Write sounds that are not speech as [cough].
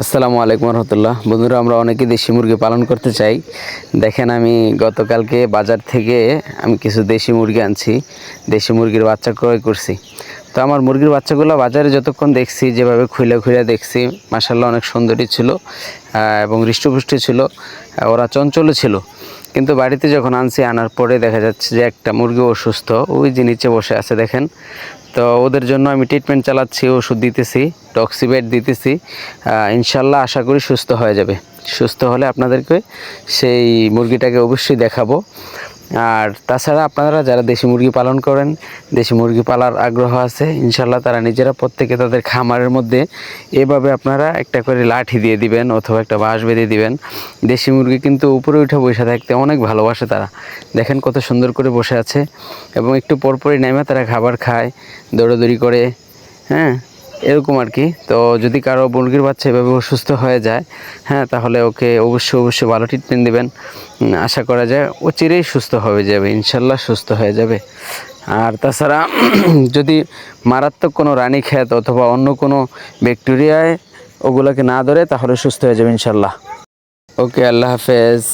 আসসালামু আলাইকুম রহমতুল্লাহ। বন্ধুরা, আমরা অনেকে দেশি মুরগি পালন করতে চাই। দেখেন, আমি গতকালকে বাজার থেকে আমি কিছু দেশি মুরগি আনছি। দেশি মুরগির বাচ্চা ক্রয় করছি। তো আমার মুরগির বাচ্চাগুলো বাজারে যতক্ষণ দেখছি, যেভাবে খুলে খুলে দেখছি মাসাল্লাহ অনেক সুন্দরী ছিল এবং হৃষ্টপুষ্টি ছিল ওরা চঞ্চলও ছিল। কিন্তু বাড়িতে যখন আনছি, আনার পরে দেখা যাচ্ছে যে একটা মুরগি অসুস্থ, ওই যে নিচে বসে আছে দেখেন। তো ওদের জন্য আমি ট্রিটমেন্ট চালাচ্ছি, ওষুধ দিতেছি টক্সিবেট দিতেছি ইনশাল্লাহ আশা করি সুস্থ হয়ে যাবে। সুস্থ হলে আপনাদেরকে সেই মুরগিটাকে অবশ্যই দেখাবো। আর তাছাড়া আপনারা যারা দেশি মুরগি পালন করেন, দেশি মুরগি পালার আগ্রহ আছে ইনশাল্লাহ তারা নিজেরা প্রত্যেকে তাদের খামারের মধ্যে এভাবে আপনারা একটা করে লাঠি দিয়ে দিবেন অথবা একটা বাঁশ বেঁধে দিবেন। দেশি মুরগি কিন্তু উপরে উঠে বসে থাকতে অনেক ভালোবাসে তারা। দেখেন কত সুন্দর করে বসে আছে এবং একটু পরপরই নেমে তারা খাবার খায়, দৌড়াদৌড়ি করে হ্যাঁ? এরকম আর কি। তো যদি কারও মুরগির বাচ্চা এভাবে অসুস্থ হয়ে যায় হ্যাঁ তাহলে ওকে অবশ্যই অবশ্যই ভালো ট্রিটমেন্ট দেবেন। আশা করা যায় ও চিরেই সুস্থ হয়ে যাবে, ইনশাল্লাহ সুস্থ হয়ে যাবে। আর তাছাড়া [clears throat] যদি মারাত্মক কোনো রানী খেত অথবা অন্য কোনো ব্যাকটেরিয়ায় ওগুলোকে না ধরে, তাহলে সুস্থ হয়ে যাবে, ইনশাল্লাহ। ওকে, আল্লাহ হাফেজ।